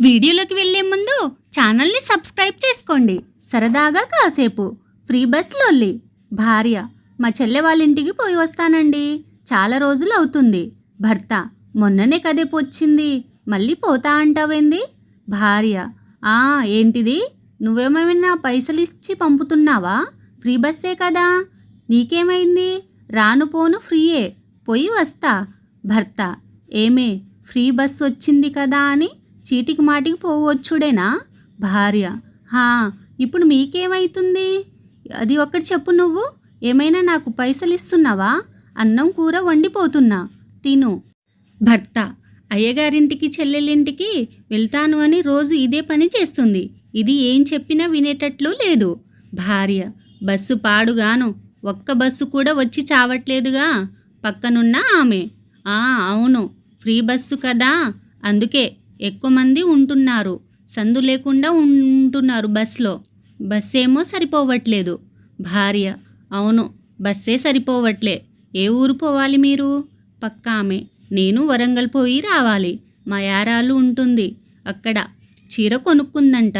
వీడియోలోకి వెళ్ళే ముందు ఛానల్ని సబ్స్క్రైబ్ చేసుకోండి. సరదాగా కాసేపు. ఫ్రీ బస్లోల్లి. భార్య మా చెల్లె వాళ్ళ ఇంటికి పోయి వస్తానండి. చాలా రోజులు అవుతుంది. భర్త మొన్ననే కదేపు వచ్చింది మళ్ళీ పోతా అంటావేంది? భార్య ఆ ఏంటిది? నువ్వేమైనా పైసలు ఇచ్చి పంపుతున్నావా? ఫ్రీ బస్సే కదా. నీకేమైంది? రాను పోను ఫ్రీయే. పోయి వస్తా. భర్త ఏమే ఫ్రీ బస్ వచ్చింది కదా అని చీటికి మాటికి పోవచ్చుడేనా? భార్య. హా ఇప్పుడు మీకేమైతుంది? అది ఒక్కటి చెప్పు నువ్వు. ఏమైనా నాకు పైసలు ఇస్తున్నావా అన్నం కూర వండిపోతున్నా. తిను. భర్త. అయ్యగారింటికి చెల్లెలింటికి వెళ్తాను అని రోజు ఇదే పని చేస్తుంది. ఇది ఏం చెప్పినా వినేటట్లు లేదు. భార్య. బస్సు పాడుగాను. ఒక్క బస్సు కూడా వచ్చి చావట్లేదుగా. పక్కనున్న ఆమె. ఆ అవును. ఫ్రీ బస్సు కదా. అందుకే ఎక్కువ మంది ఉంటున్నారు. సందు లేకుండా ఉంటున్నారు బస్సులో. బస్సేమో ఏమో సరిపోవట్లేదు. భార్య అవును బస్సే సరిపోవట్లే. ఏ ఊరు పోవాలి మీరు? పక్క ఆమె నేను వరంగల్ పోయి రావాలి. మా యారాలు ఉంటుంది. అక్కడ చీర కొనుక్కుందంట.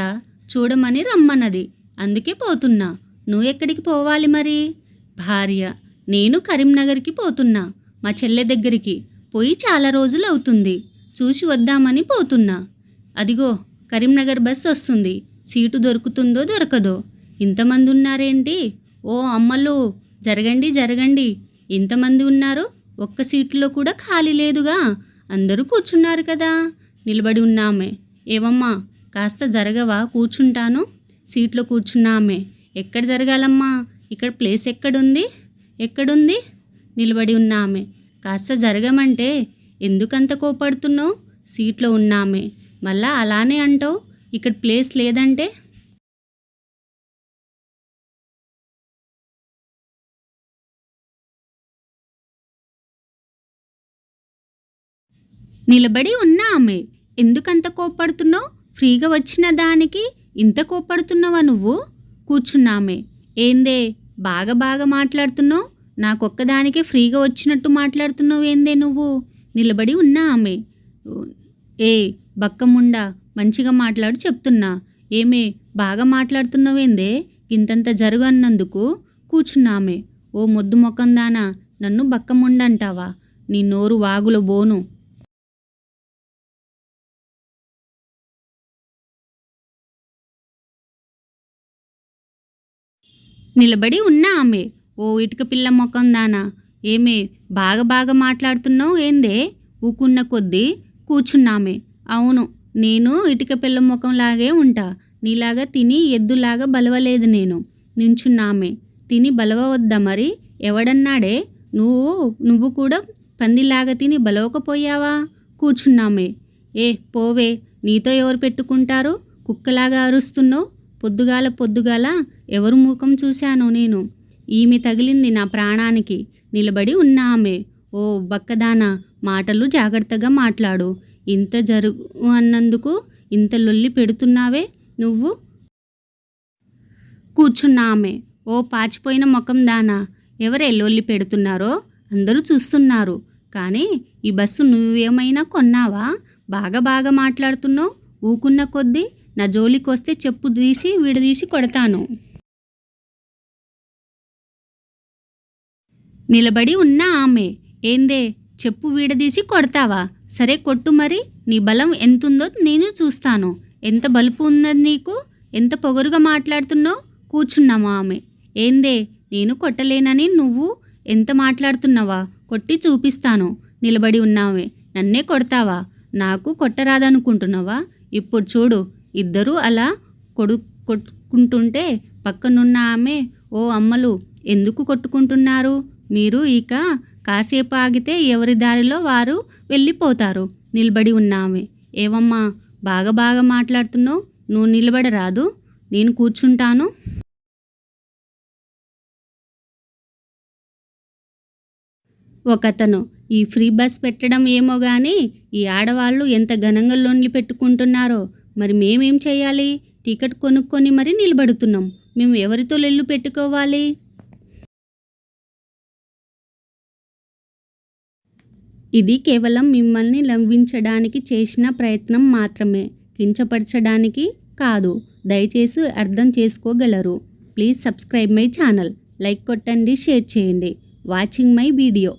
చూడమని రమ్మన్నది. అందుకే పోతున్నా. నువ్వు ఎక్కడికి పోవాలి మరి? భార్య నేను కరీంనగర్కి పోతున్నా. మా చెల్లె దగ్గరికి. పోయి చాలా రోజులు అవుతుంది చూసి వద్దామని పోతున్నా. అదిగో కరీంనగర్ బస్ వస్తుంది. సీటు దొరుకుతుందో దొరకదో? ఇంతమంది ఉన్నారేంటి ఓ అమ్మలు జరగండి జరగండి. ఇంతమంది ఉన్నారు ఒక్క సీట్లో కూడా ఖాళీ లేదుగా. అందరూ కూర్చున్నారు కదా. నిలబడి ఉన్నామే. ఏవమ్మా కాస్త జరగవా? కూర్చుంటాను. సీట్లో కూర్చున్నామే. ఎక్కడ జరగాలమ్మా? ఇక్కడ ప్లేస్ ఎక్కడుంది? ఎక్కడుంది? నిలబడి ఉన్నామే. కాస్త జరగమంటే ఎందుకంత కోపడుతున్నావు? సీట్లో ఉన్నామే. మళ్ళా అలానే అంటావు? ఇక్కడ ప్లేస్ లేదంటే? నిలబడి ఉన్నా ఆమె ఎందుకంత కోప్పడుతున్నావు ఫ్రీగా వచ్చిన దానికి ఇంత కోప్పడుతున్నావా నువ్వు? కూర్చున్నామే. ఏందే? బాగా బాగా మాట్లాడుతున్నావు? నాకొక్కదానికే ఫ్రీగా వచ్చినట్టు మాట్లాడుతున్నావు ఏందే నువ్వు? నిలబడి ఉన్న ఆమె. ఏ బక్కముండా మంచిగా మాట్లాడు చెప్తున్నా. ఏమే బాగా మాట్లాడుతున్నావేందే? ఇంతంత జరుగు అన్నందుకు కూర్చున్నామే ఓ మొద్దు మొక్కం దానా నన్ను బక్కముండంటావా? నీ నోరు వాగులు బోను. నిలబడి ఉన్న ఆమె. ఓ ఇటుక పిల్ల మొఖం దానా ఏమే బాగా బాగా మాట్లాడుతున్నావు ఏందే? ఊకున్న కొద్దీ కూర్చున్నామే. అవును నేను ఇటుక పిల్ల ముఖంలాగే ఉంటా. నీలాగా తిని ఎద్దులాగా బలవలేదు నేను. నించున్నామే. తిని బలవద్దా మరి? ఎవడన్నాడే? నువ్వు నువ్వు కూడా పందిలాగా తిని బలవకపోయావా? కూర్చున్నామే. ఏ పోవే. నీతో ఎవరు పెట్టుకుంటారు? కుక్కలాగా అరుస్తున్నావు? పొద్దుగాల పొద్దుగాల ఎవరు ముఖం చూశాను నేను? ఈమె తగిలింది నా ప్రాణానికి. నిలబడి ఉన్న ఆమె ఓ బక్కదానా మాటలు జాగ్రత్తగా మాట్లాడు. ఇంత జరుగు అన్నందుకు ఇంత లొల్లి పెడుతున్నావే నువ్వు? కూర్చున్న ఆమె ఓ పాచిపోయిన ముఖం దానా. ఎవరే లొల్లి పెడుతున్నారో అందరూ చూస్తున్నారు. కానీ ఈ బస్సు నువ్వేమైనా కొన్నావా? బాగా బాగా మాట్లాడుతున్నావు. ఊకున్న కొద్దీ నా జోలికి వస్తే చెప్పు తీసి విడదీసి కొడతాను. నిలబడి ఉన్న ఆమె ఏందే చెప్పు వీడదీసి కొడతావా? సరే కొట్టు మరి నీ బలం ఎంతుందో నేను చూస్తాను. ఎంత బలుపు ఉన్నది నీకు? ఎంత పొగరుగా మాట్లాడుతున్నావు? కూర్చున్నామా ఆమె. ఏందే నేను కొట్టలేనని నువ్వు ఎంత మాట్లాడుతున్నావా? కొట్టి చూపిస్తాను నిలబడి ఉన్నావే నన్నే కొడతావా? నాకు కొట్టరాదనుకుంటున్నావా? ఇప్పుడు చూడు ఇద్దరూ అలా కొడు కొట్టుకుంటుంటే పక్కనున్న ఆమె ఓ అమ్మలు ఎందుకు కొట్టుకుంటున్నారు? మీరు ఇక కాసేపు ఆగితే ఎవరి దారిలో వారు వెళ్ళిపోతారు? నిలబడి ఉన్నామే ఏవమ్మా బాగా బాగా మాట్లాడుతున్నావు. నువ్వు నిలబడరాదు. నేను కూర్చుంటాను. ఒకతను ఈ ఫ్రీ బస్ పెట్టడం ఏమో కానీ ఈ ఆడవాళ్ళు ఎంత ఘనంగా లోన్లు పెట్టుకుంటున్నారో. మరి మేమేం చేయాలి? టికెట్ కొనుక్కొని మరి నిలబడుతున్నాం. మేము ఎవరితో లెల్లు పెట్టుకోవాలి? ఇది కేవలం మిమ్మల్ని నవ్వించడానికి చేసిన ప్రయత్నం మాత్రమే కించపరచడానికి కాదు. దయచేసి అర్థం చేసుకోగలరు. Please subscribe my channel like కొట్టండి షేర్ చేయండి. Watching my video.